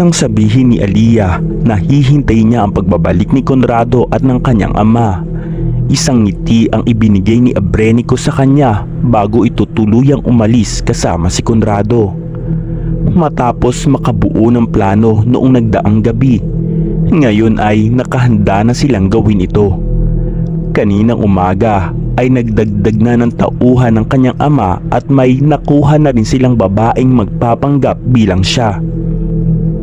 Nang sabihin ni Aliyah na hihintay niya ang pagbabalik ni Conrado at ng kanyang ama, isang ngiti ang ibinigay ni Abrenico sa kanya bago ito tuluyang umalis kasama si Conrado. Matapos makabuo ng plano noong nagdaang gabi, ngayon ay nakahanda na silang gawin ito. Kaninang umaga ay nagdagdag na ng tauhan ng kanyang ama at may nakuha na rin silang babaeng magpapanggap bilang siya.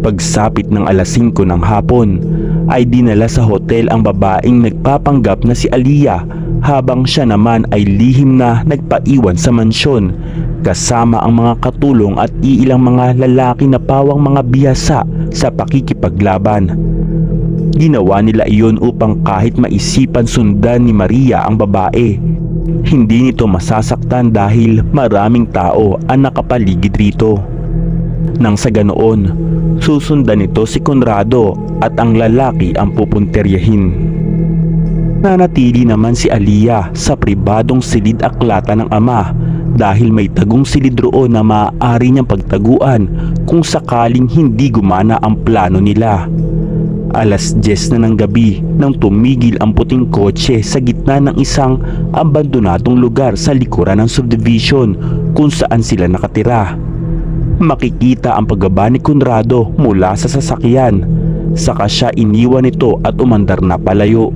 Pagsapit ng alas 5 ng hapon ay dinala sa hotel ang babaeng nagpapanggap na si Aliyah habang siya naman ay lihim na nagpaiwan sa mansyon kasama ang mga katulong at iilang mga lalaki na pawang mga biyasa sa pakikipaglaban. Ginawa nila iyon upang kahit maisipan sundan ni Maria ang babae, hindi nito masasaktan dahil maraming tao ang nakapaligid rito. Nang sa ganoon, susundan nito si Conrado at ang lalaki ang pupunteryahin. Nanatili naman si Aliyah sa pribadong silid aklata ng ama dahil may tagong silid roon na maaari niyang pagtaguan kung sakaling hindi gumana ang plano nila. Alas 10 na ng gabi nang tumigil ang puting kotse sa gitna ng isang abandonadong lugar sa likuran ng subdivision kung saan sila nakatira. Makikita ang pagbaba ni Conrado mula sa sasakyan. Saka siya iniwan ito at umandar na palayo.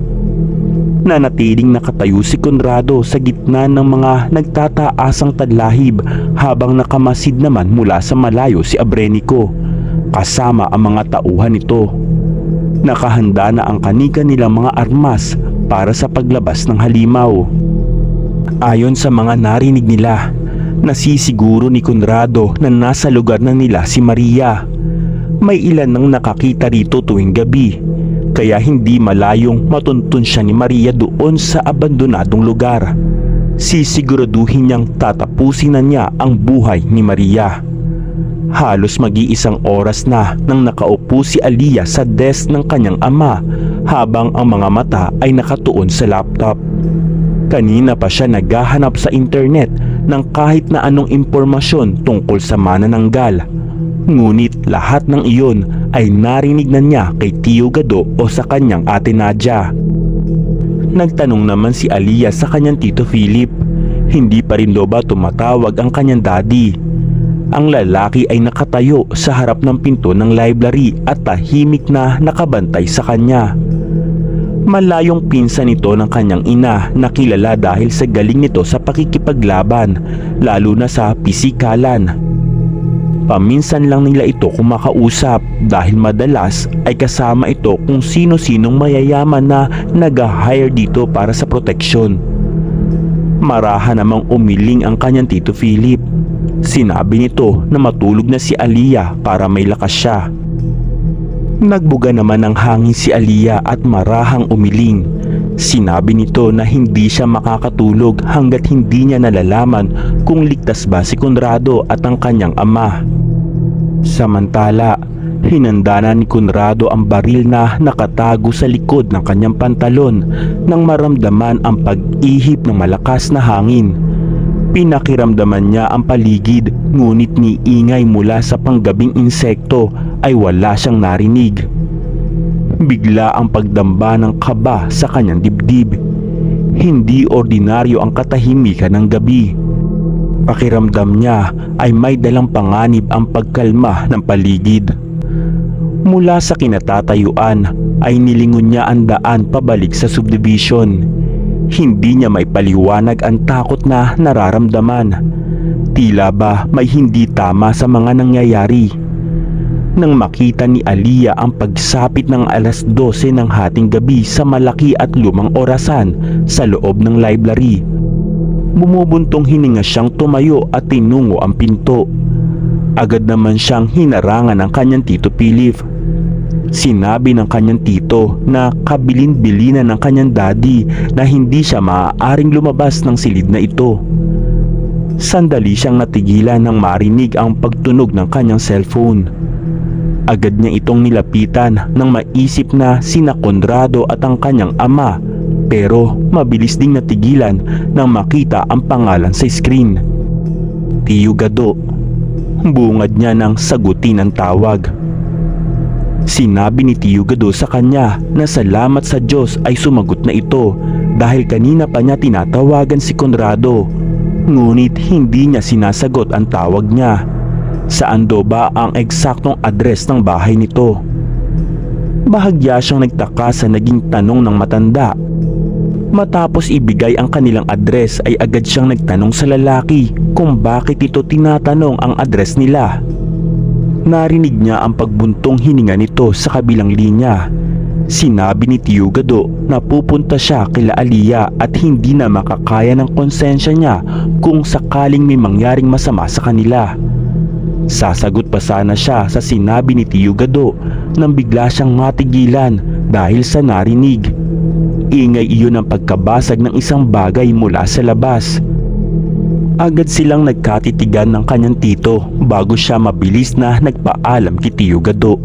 Nanatiling nakatayo si Conrado sa gitna ng mga nagtataasang tadlahib habang nakamasid naman mula sa malayo si Abrenico kasama ang mga tauhan nito. Nakahanda na ang kanika nilang mga armas para sa paglabas ng halimaw. Ayon sa mga narinig nila, Nasisiguro ni Conrado na nasa lugar na nila si Maria. May ilan nang nakakita rito tuwing gabi, kaya hindi malayong matuntun siya ni Maria doon sa abandonadong lugar. Sisiguraduhin niyang tatapusin na niya ang buhay ni Maria. Halos mag-iisang oras na nang nakaupo si Aliyah sa desk ng kanyang ama habang ang mga mata ay nakatuon sa laptop. Kanina pa siya naghahanap sa internet ng kahit na anong impormasyon tungkol sa manananggal. Ngunit lahat ng iyon ay narinig na niya kay Tio Gado o sa kanyang ate Nadia. Nagtanong naman si Aliyah sa kanyang Tito Philip. Hindi pa rin daw ba tumatawag ang kanyang daddy? Ang lalaki ay nakatayo sa harap ng pinto ng library at tahimik na nakabantay sa kanya. Malayong pinsan nito ng kanyang ina na kilala dahil sa galing nito sa pakikipaglaban, lalo na sa pisikalan. Paminsan lang nila ito kumakausap dahil madalas ay kasama ito kung sino-sinong mayayaman na nag-hire dito para sa proteksyon. Maraha namang umiling ang kanyang tito Philip. Sinabi nito na matulog na si Aliyah para may lakas siya. Nagbuga naman ng hangin si Aliyah at marahang umiling. Sinabi nito na hindi siya makakatulog hanggat hindi niya nalalaman kung ligtas ba si Conrado at ang kanyang ama. Samantala, hinanda na ni Conrado ang baril na nakatago sa likod ng kanyang pantalon nang maramdaman ang pag-ihip ng malakas na hangin. Pinakiramdaman niya ang paligid ngunit ni ingay mula sa panggabing insekto ay wala siyang narinig. Bigla ang pagdamba ng kaba sa kanyang dibdib. Hindi ordinaryo ang katahimikan ng gabi. Pakiramdam niya ay may dalang panganib ang pagkalma ng paligid. Mula sa kinatatayuan ay nilingon niya ang daan pabalik sa subdivision. Hindi niya may paliwanag ang takot na nararamdaman. Tila ba may hindi tama sa mga nangyayari. Nang makita ni Aliyah ang pagsapit ng alas 12 ng hating gabi sa malaki at lumang orasan sa loob ng library, bumubuntong hininga siyang tumayo at tinungo ang pinto. agad naman siyang hinarangan ng kanyang tito Philip. Sinabi ng kanyang tito na kabilin-bilinan ng kanyang daddy na hindi siya maaaring lumabas ng silid na ito. Sandali siyang natigilan nang marinig ang pagtunog ng kanyang cellphone. Agad niya itong nilapitan nang maisip na sina Conrado at ang kanyang ama pero mabilis ding natigilan nang makita ang pangalan sa screen. Tiyo Gado. Bungad niya ng sagutin ang tawag. Sinabi ni Tiyo Gado sa kanya na salamat sa Diyos ay sumagot na ito dahil kanina pa niya tinatawagan si Conrado. Ngunit hindi niya sinasagot ang tawag niya. Saan do ba ang eksaktong address ng bahay nito? Bahagya siyang nagtaka sa naging tanong ng matanda. Matapos ibigay ang kanilang address ay agad siyang nagtanong sa lalaki kung bakit ito tinatanong ang address nila. Narinig niya ang pagbuntong hininga nito sa kabilang linya. Sinabi ni Tiyo Gado na pupunta siya kila Aliyah at hindi na makakaya ng konsensya niya kung sakaling may mangyaring masama sa kanila. Sasagot pa sana siya sa sinabi ni Tiyo Gado nang bigla siyang matigilan dahil sa narinig. Ingay iyon ang pagkabasag ng isang bagay mula sa labas. Agad silang nagkatitigan ng kanyang tito bago siya mabilis na nagpaalam kay Tiyo Gado.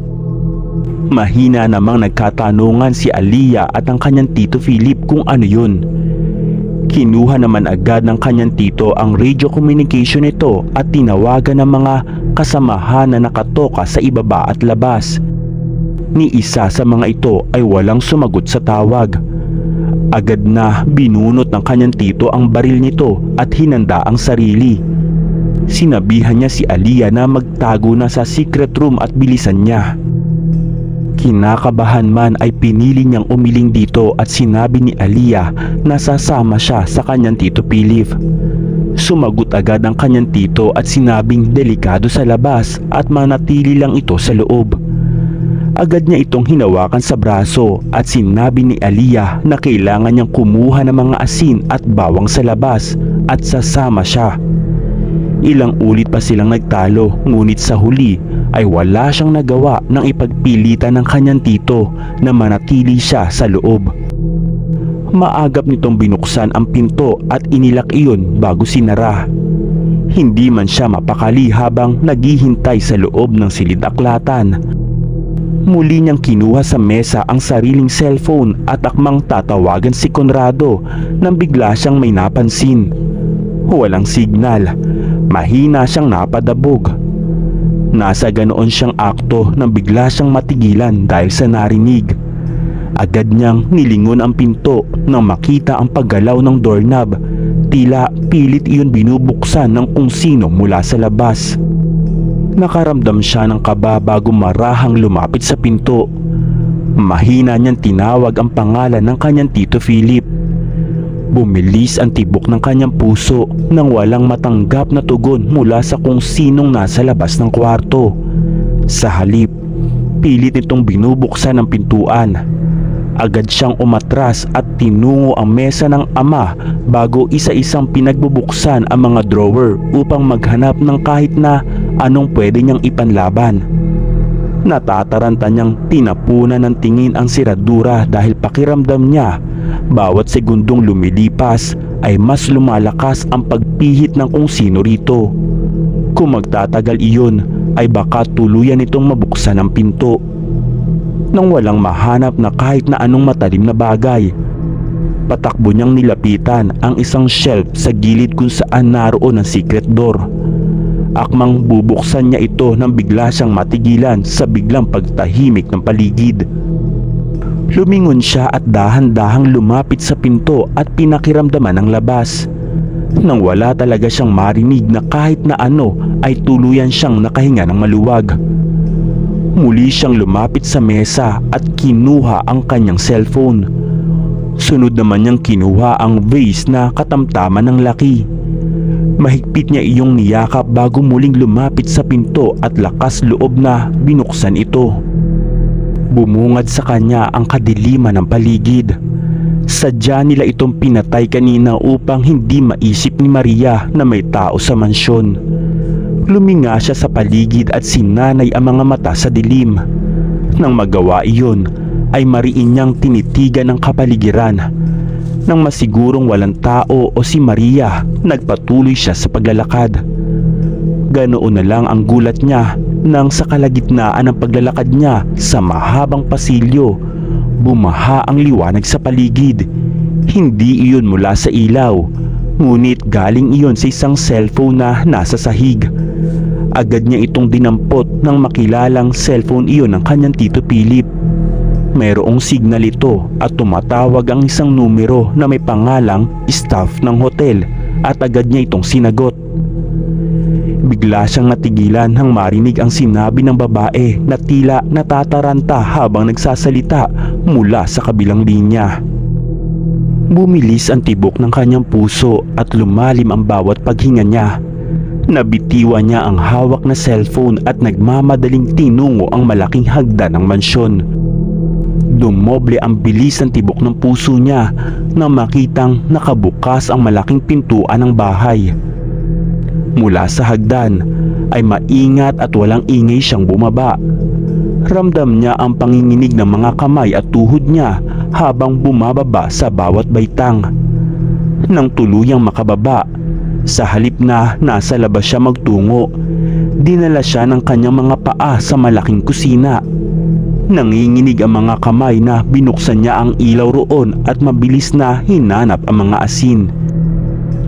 Mahina namang nagkatanungan si Aliyah at ang kanyang tito Philip kung ano yun. Kinuha naman agad ng kanyang tito ang radio communication nito at tinawagan ng mga kasamahan na nakatoka sa ibaba at labas. Ni isa sa mga ito ay walang sumagot sa tawag. Agad na binunot ng kanyang tito ang baril nito at hinanda ang sarili. Sinabihan niya si Aliyah na magtago na sa secret room at bilisan niya. Kinakabahan man ay pinili niyang umiling dito at sinabi ni Aliyah na sasama siya sa kanyang tito Philip. Sumagot agad ang kanyang tito at sinabing delikado sa labas at manatili lang ito sa loob. Agad niya itong hinawakan sa braso at sinabi ni Aliyah na kailangan niyang kumuha ng mga asin at bawang sa labas at sasama siya. Ilang ulit pa silang nagtalo ngunit sa huli ay wala siyang nagawa ng ipagpilitan ng kanyang tito na manatili siya sa loob. Maagap nitong binuksan ang pinto at inilak iyon bago sinara. Hindi man siya mapakali habang naghihintay sa loob ng silid aklatan. Muli niyang kinuha sa mesa ang sariling cellphone at akmang tatawagan si Conrado nang bigla siyang may napansin. Walang signal. Mahina siyang napadabog. Nasa ganoon siyang akto nang bigla siyang matigilan dahil sa narinig. Agad niyang nilingon ang pinto nang makita ang paggalaw ng doorknob. Tila pilit iyon binubuksan ng kung sino mula sa labas. Nakaramdam siya ng kaba bago marahang lumapit sa pinto. Mahina niyang tinawag ang pangalan ng kanyang tito Philip. Bumilis ang tibok ng kanyang puso nang walang matanggap na tugon mula sa kung sinong nasa labas ng kwarto. Sa halip, pilit nitong binubuksan ang pintuan. Agad siyang umatras at tinungo ang mesa ng ama bago isa-isang pinagbubuksan ang mga drawer upang maghanap ng kahit na anong pwede niyang ipanlaban. Natataranta niyang tinapunan ng tingin ang siradura dahil pakiramdam niya bawat segundong lumilipas ay mas lumalakas ang pagpihit ng kung sino rito. Kung magtatagal iyon ay baka tuluyan itong mabuksan ang pinto. Nang walang mahanap na kahit na anong matalim na bagay, patakbo niyang nilapitan ang isang shelf sa gilid kung saan naroon ang secret door. Akmang bubuksan niya ito nang bigla siyang matigilan sa biglang pagtahimik ng paligid. Lumingon siya at dahan-dahang lumapit sa pinto at pinakiramdaman ang labas. Nang wala talaga siyang marinig na kahit na ano ay tuluyan siyang nakahinga ng maluwag. Muli siyang lumapit sa mesa at kinuha ang kanyang cellphone. Sunod naman niyang kinuha ang vase na katamtaman ng laki. Mahigpit niya iyong niyakap bago muling lumapit sa pinto at lakas loob na binuksan ito. Bumungad sa kanya ang kadiliman ng paligid. Sadya nila itong pinatay kanina upang hindi maisip ni Maria na may tao sa mansyon. Luminga siya sa paligid at sinanay ang mga mata sa dilim. Nang magawa iyon, ay mariin niyang tinitigan ang kapaligiran. Nang masigurong walang tao o si Maria, nagpatuloy siya sa paglalakad. Ganoon na lang ang gulat niya nang sa kalagitnaan ng paglalakad niya sa mahabang pasilyo, bumaha ang liwanag sa paligid. Hindi iyon mula sa ilaw, ngunit galing iyon sa isang cellphone na nasa sahig. Agad niya itong dinampot nang makilalang cellphone iyon ng kanyang tito Philip. Mayroong signal ito at tumatawag ang isang numero na may pangalang staff ng hotel at agad niya itong sinagot. Bigla siyang natigilan nang marinig ang sinabi ng babae na tila natataranta habang nagsasalita mula sa kabilang linya. Bumilis ang tibok ng kanyang puso at lumalim ang bawat paghinga niya. Nabitiwan niya ang hawak na cellphone at nagmamadaling tinungo ang malaking hagdan ng mansyon. Dumoble ang bilis ng tibok ng puso niya nang makitang nakabukas ang malaking pintuan ng bahay. Mula sa hagdan ay maingat at walang ingay siyang bumaba. Ramdam niya ang panginginig ng mga kamay at tuhod niya habang bumababa sa bawat baitang. Nang tuluyang makababa, sa halip na nasa labas siya magtungo, dinala siya ng kanyang mga paa sa malaking kusina. Nanginginig ang mga kamay na binuksan niya ang ilaw roon at mabilis na hinanap ang mga asin.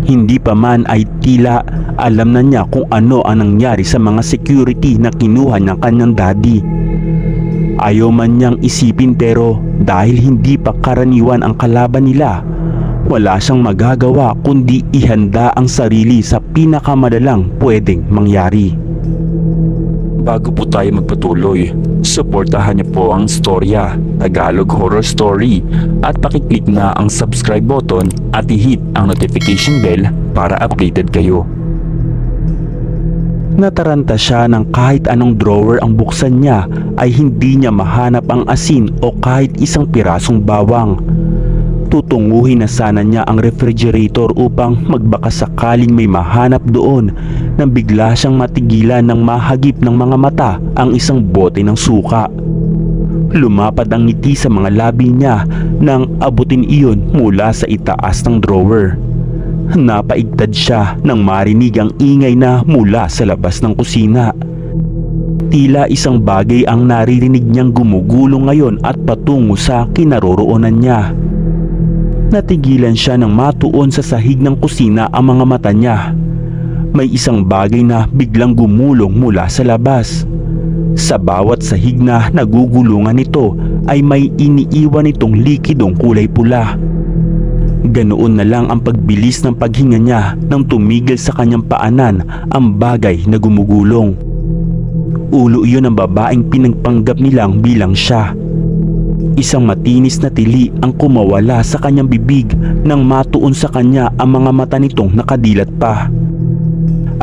Hindi pa man ay tila alam na niya kung ano ang nangyari sa mga security na kinuha ng kanyang daddy. Ayaw man niyang isipin pero dahil hindi pa karaniwan ang kalaban nila, wala siyang magagawa kundi ihanda ang sarili sa pinakamadalang pwedeng mangyari. Bago po tayo magpatuloy, suportahan niyo po ang storya Tagalog Horror Story at pakiclick na ang subscribe button at i-hit ang notification bell para updated kayo. Nataranta siya ng kahit anong drawer ang buksan niya ay hindi niya mahanap ang asin o kahit isang pirasong bawang. Tutunguhin na sana niya ang refrigerator upang magbaka sakaling may mahanap doon nang bigla siyang matigilan ng mahagip ng mga mata ang isang bote ng suka. Lumapad ang ngiti sa mga labi niya nang abutin iyon mula sa itaas ng drawer. Napaigtad siya nang marinig ang ingay na mula sa labas ng kusina. Tila isang bagay ang naririnig niyang gumugulong ngayon at patungo sa kinaroroonan niya. Natigilan siya nang matuon sa sahig ng kusina ang mga mata niya. May isang bagay na biglang gumulong mula sa labas. Sa bawat sahig na nagugulungan nito ay may iniiwan itong likidong kulay pula. Ganoon na lang ang pagbilis ng paghinga niya nang tumigil sa kanyang paanan ang bagay na gumugulong. Ulo iyon ng babaeng pinagpanggap nilang bilang siya. Isang matinis na tili ang kumawala sa kanyang bibig nang matuon sa kanya ang mga mata nitong nakadilat pa.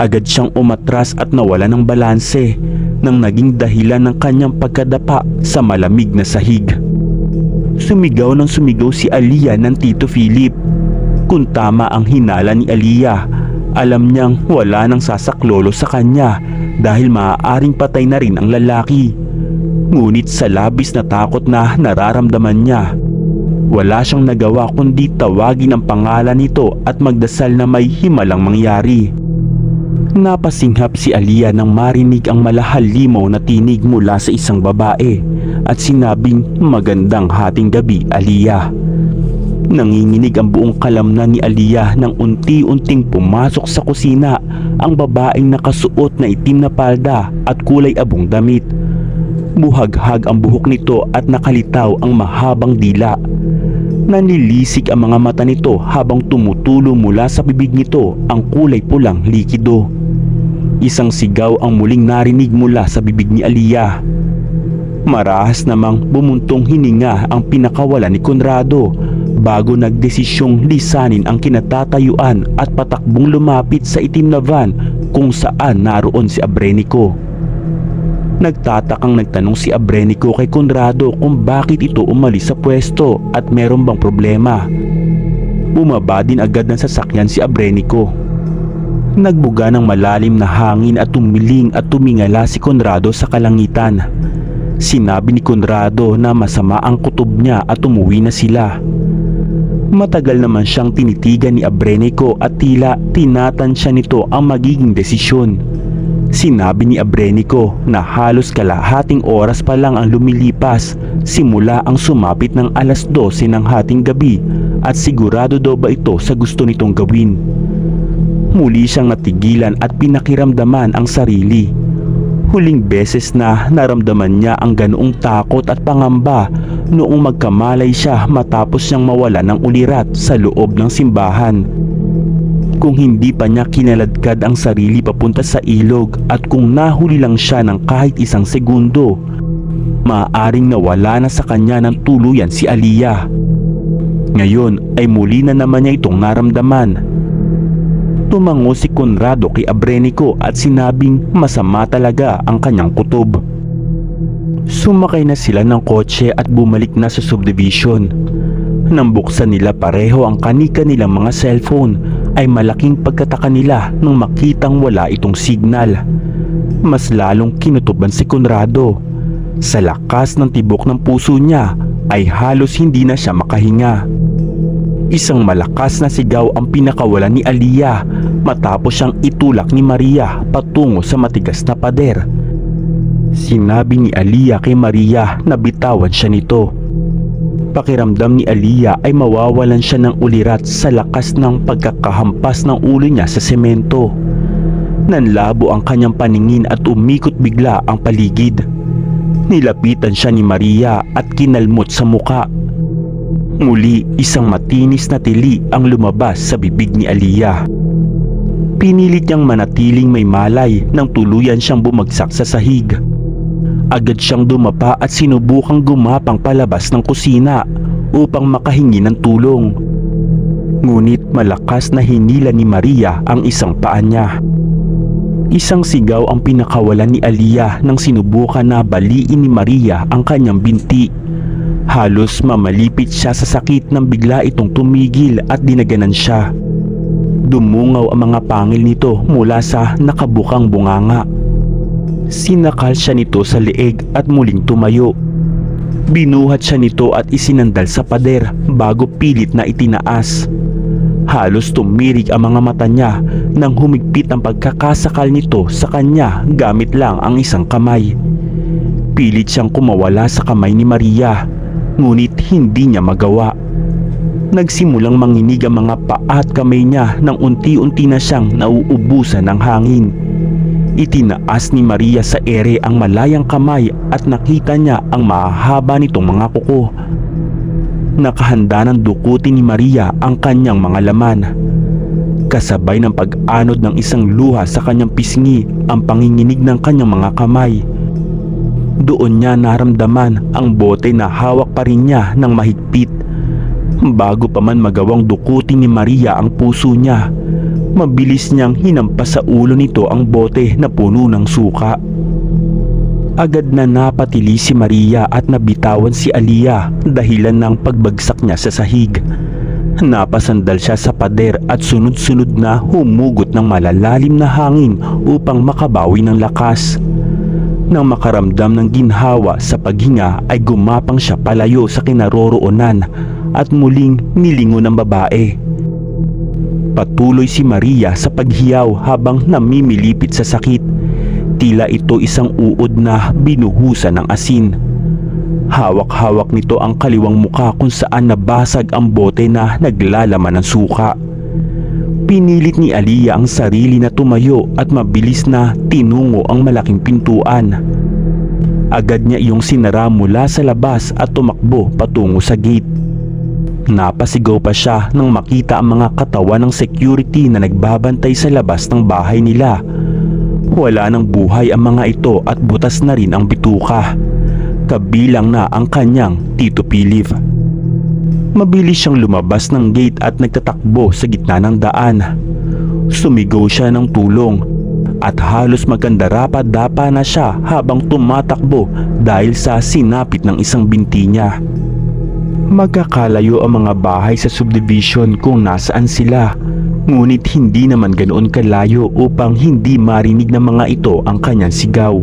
Agad siyang umatras at nawala ng balanse nang naging dahilan ng kanyang pagkadapa sa malamig na sahig. Sumigaw ng sumigaw si Aliyah ng Tito Philip. Kung tama ang hinala ni Aliyah, alam niyang wala nang sasaklolo sa kanya dahil maaaring patay na rin ang lalaki. Ngunit sa labis na takot na nararamdaman niya, wala siyang nagawa kundi tawagin ang pangalan nito at magdasal na may himalang mangyari. Napasinghap si Aliyah nang marinig ang malahal limaw na tinig mula sa isang babae at sinabing magandang hating gabi Aliyah. Nanginginig ang buong kalamnan ni Aliyah nang unti-unting pumasok sa kusina ang babaeng nakasuot na itim na palda at kulay abong damit. Buhaghag ang buhok nito at nakalitaw ang mahabang dila. Nanilisik ang mga mata nito habang tumutulo mula sa bibig nito ang kulay pulang likido. Isang sigaw ang muling narinig mula sa bibig ni Aliyah. Marahas namang bumuntong hininga ang pinakawala ni Conrado bago nagdesisyong lisanin ang kinatatayuan at patakbong lumapit sa itim na van kung saan naroon si Abrenico. Nagtatakang nagtanong si Abrenico kay Conrado kung bakit ito umalis sa pwesto at meron bang problema. Bumaba din agad ng sasakyan si Abrenico. Nagbuga ng malalim na hangin at tumiling at tumingala si Conrado sa kalangitan. Sinabi ni Conrado na masama ang kutob niya at umuwi na sila. Matagal naman siyang tinitigan ni Abrenico at tila tinatansya nito ang magiging desisyon. Sinabi ni Abrenico na halos kalahating oras pa lang ang lumilipas simula ang sumapit ng alas 12 ng hating gabi at sigurado daw ba ito sa gusto nitong gawin. Muli siyang natigilan at pinakiramdaman ang sarili. Huling beses na naramdaman niya ang ganoong takot at pangamba noong magkamalay siya matapos siyang mawala ng ulirat sa loob ng simbahan. Kung hindi pa niya kinaladkad ang sarili papunta sa ilog at kung nahuli lang siya ng kahit isang segundo, maaaring nawala na sa kanya ng tuluyan si Aliyah. Ngayon ay muli na naman niya itong naramdaman. Tumango si Conrado kay Abrenico at sinabing masama talaga ang kanyang kutob. Sumakay na sila ng kotse at bumalik na sa subdivision. Nang buksan nila pareho ang kanika nilang mga cellphone ay malaking pagkataka nila nang makitang wala itong signal. Mas lalong kinutuban si Conrado. Sa lakas ng tibok ng puso niya ay halos hindi na siya makahinga. Isang malakas na sigaw ang pinakawalan ni Aliyah matapos siyang itulak ni Maria patungo sa matigas na pader. Sinabi ni Aliyah kay Maria na bitawan siya nito. Pakiramdam ni Aliyah ay mawawalan siya ng ulirat sa lakas ng pagkakahampas ng ulo niya sa semento. Nanlabo ang kanyang paningin at umikot bigla ang paligid. Nilapitan siya ni Maria at kinalmot sa muka. Muli isang matinis na tili ang lumabas sa bibig ni Aliyah. Pinilit niyang manatiling may malay nang tuluyan siyang bumagsak sa sahig. Agad siyang dumapa at sinubukang gumapang palabas ng kusina upang makahingi ng tulong. Ngunit malakas na hinila ni Maria ang isang paa niya. Isang sigaw ang pinakawalan ni Aliyah nang sinubukan na baliin ni Maria ang kanyang binti. Halos mamalipit siya sa sakit nang bigla itong tumigil at dinaganan siya. Dumungaw ang mga pangil nito mula sa nakabukang bunganga. Sinakal siya nito sa leeg at muling tumayo. Binuhat siya nito at isinandal sa pader bago pilit na itinaas. Halos tumirig ang mga mata niya nang humigpit ang pagkakasakal nito sa kanya gamit lang ang isang kamay. Pilit siyang kumawala sa kamay ni Maria ngunit hindi niya magawa. Nagsimulang manginig ang mga paa at kamay niya nang unti-unti na siyang nauubusan ng hangin. Itinaas ni Maria sa ere ang malayang kamay at nakita niya ang mahahaba nitong mga kuko. Nakahanda ng dukutin ni Maria ang kanyang mga laman. Kasabay ng pag-anod ng isang luha sa kanyang pisngi ang panginginig ng kanyang mga kamay. Doon niya naramdaman ang bote na hawak pa rin niya ng mahigpit. Bago pa man magawang dukutin ni Maria ang puso niya, mabilis niyang hinampas sa ulo nito ang bote na puno ng suka. Agad na napatili si Maria at nabitawan si Aliyah dahilan ng pagbagsak niya sa sahig. Napasandal siya sa pader at sunod-sunod na humugot ng malalalim na hangin upang makabawi ng lakas. Nang makaramdam ng ginhawa sa paghinga ay gumapang siya palayo sa kinaroroonan at muling nilingon ng babae. Patuloy si Maria sa paghiyaw habang namimilipit sa sakit. Tila ito isang uod na binuhusan ng asin. Hawak-hawak nito ang kaliwang muka kung saan nabasag ang bote na naglalaman ng suka. Pinilit ni Aliyah ang sarili na tumayo at mabilis na tinungo ang malaking pintuan. Agad niya iyong sinara mula sa labas at tumakbo patungo sa gate. Napasigaw pa siya nang makita ang mga katawan ng security na nagbabantay sa labas ng bahay nila. Wala ng buhay ang mga ito at butas na rin ang bituka. Kabilang na ang kanyang Tito Pilip. Mabilis siyang lumabas ng gate at nagtatakbo sa gitna ng daan. Sumigaw siya ng tulong at halos magkandarapa-dapa na siya habang tumatakbo dahil sa sinapit ng isang binti niya. Magkakalayo ang mga bahay sa subdivision kung nasaan sila Ngunit hindi naman ganoon kalayo upang hindi marinig ng mga ito ang kanyang sigaw.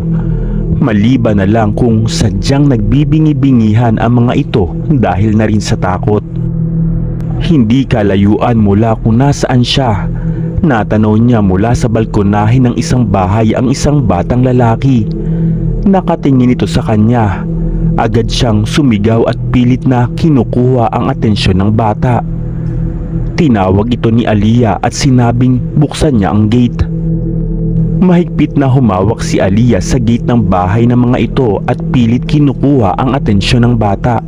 Maliban na lang kung sadyang nagbibingi-bingihan ang mga ito dahil na rin sa takot. Hindi kalayuan mula kung nasaan siya. Natanaw niya mula sa balkonahe ng isang bahay ang isang batang lalaki. Nakatingin ito sa kanya. Agad siyang sumigaw at pilit na kinukuha ang atensyon ng bata. Tinawag ito ni Aliyah at sinabing buksan niya ang gate. Mahigpit na humawak si Aliyah sa gate ng bahay ng mga ito at pilit kinukuha ang atensyon ng bata.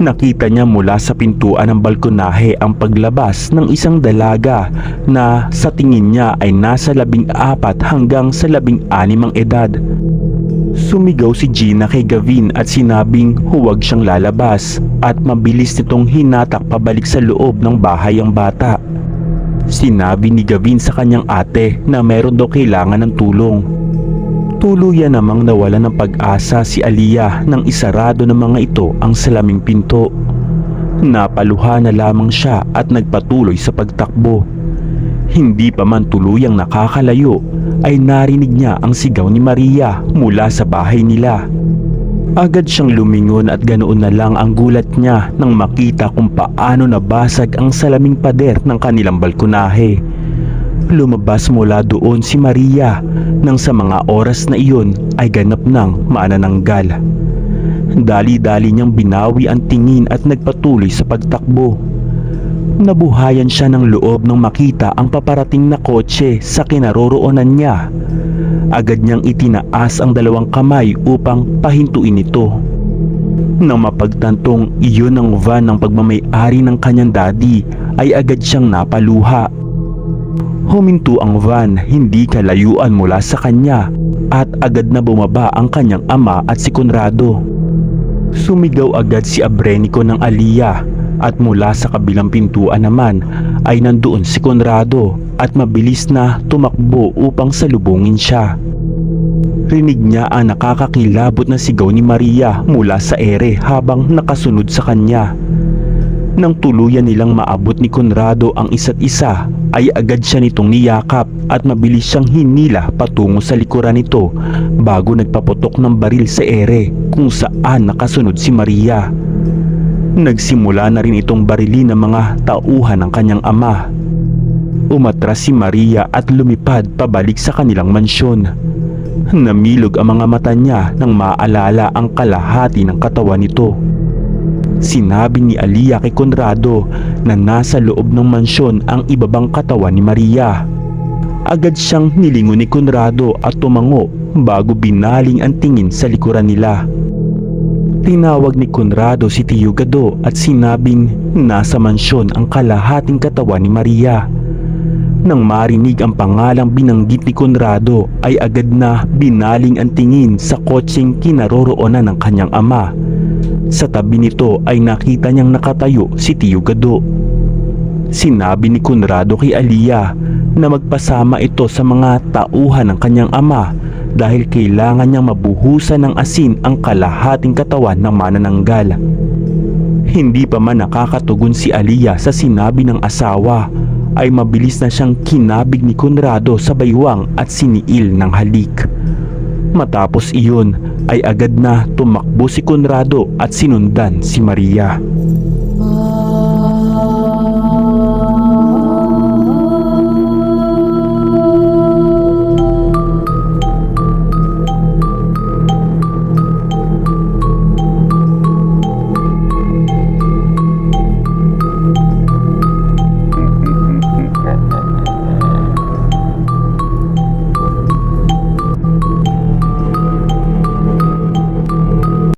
Nakita niya mula sa pintuan ng balkonahe ang paglabas ng isang dalaga na sa tingin niya ay nasa labing apat hanggang sa labing anim ang edad. Sumigaw si Gina kay Gavin at sinabing huwag siyang lalabas at mabilis nitong hinatak pabalik sa loob ng bahay ang bata. Sinabi ni Gavin sa kanyang ate na meron daw kailangan ng tulong. Tuluyan namang nawala ng pag-asa si Aliyah nang isarado ng mga ito ang salaming pinto. Napaluha na lamang siya at nagpatuloy sa pagtakbo. Hindi pa man tuluyang nakakalayo ay narinig niya ang sigaw ni Maria mula sa bahay nila. Agad siyang lumingon at ganoon na lang ang gulat niya nang makita kung paano nabasag ang salaming pader ng kanilang balkonahe. Lumabas mula doon si Maria nang sa mga oras na iyon ay ganap ng manananggal. Dali-dali niyang binawi ang tingin at nagpatuloy sa pagtakbo. Nabuhayan siya ng loob nang makita ang paparating na kotse sa kinaroroonan niya. Agad niyang itinaas ang dalawang kamay upang pahintuin ito. Nang mapagtantong iyon ang van ng pagmamayari ng kanyang daddy ay agad siyang napaluha. Huminto ang van hindi kalayuan mula sa kanya at agad na bumaba ang kanyang ama at si Conrado. Sumigaw agad si Abrenico ng Aliyah at mula sa kabilang pintuan naman ay nandoon si Conrado at mabilis na tumakbo upang salubungin siya. Rinig niya ang nakakakilabot na sigaw ni Maria mula sa ere habang nakasunod sa kanya. Nang tuluyan nilang maabot ni Conrado ang isa't isa ay agad siya nitong niyakap at mabilis siyang hinila patungo sa likuran nito bago nagpaputok ng baril sa ere kung saan nakasunod si Maria. Nagsimula na rin itong barili ng mga tauhan ng kanyang ama. Umatras si Maria at lumipad pabalik sa kanilang mansyon. Namilog ang mga mata niya nang maalala ang kalahati ng katawan nito. Sinabi ni Aliyah kay Conrado na nasa loob ng mansyon ang ibabang katawan ni Maria. Agad siyang nilingon ni Conrado at tumango bago binaling ang tingin sa likuran nila. Tinawag ni Conrado si Tio Gado at sinabing nasa mansyon ang kalahating katawan ni Maria. Nang marinig ang pangalang binanggit ni Conrado ay agad na binaling ang tingin sa kotseng kinaroroonan ng kanyang ama. Sa tabi nito ay nakita niyang nakatayo si Tio Gado. Sinabi ni Conrado kay Aliyah na magpasama ito sa mga tauhan ng kanyang ama dahil kailangan niyang mabuhusan ng asin ang kalahating katawan ng manananggal. Hindi pa man nakakatugon si Aliyah sa sinabi ng asawa ay mabilis na siyang kinabig ni Conrado sa baywang at siniil ng halik. Matapos iyon ay agad na tumakbo si Conrado at sinundan si Maria.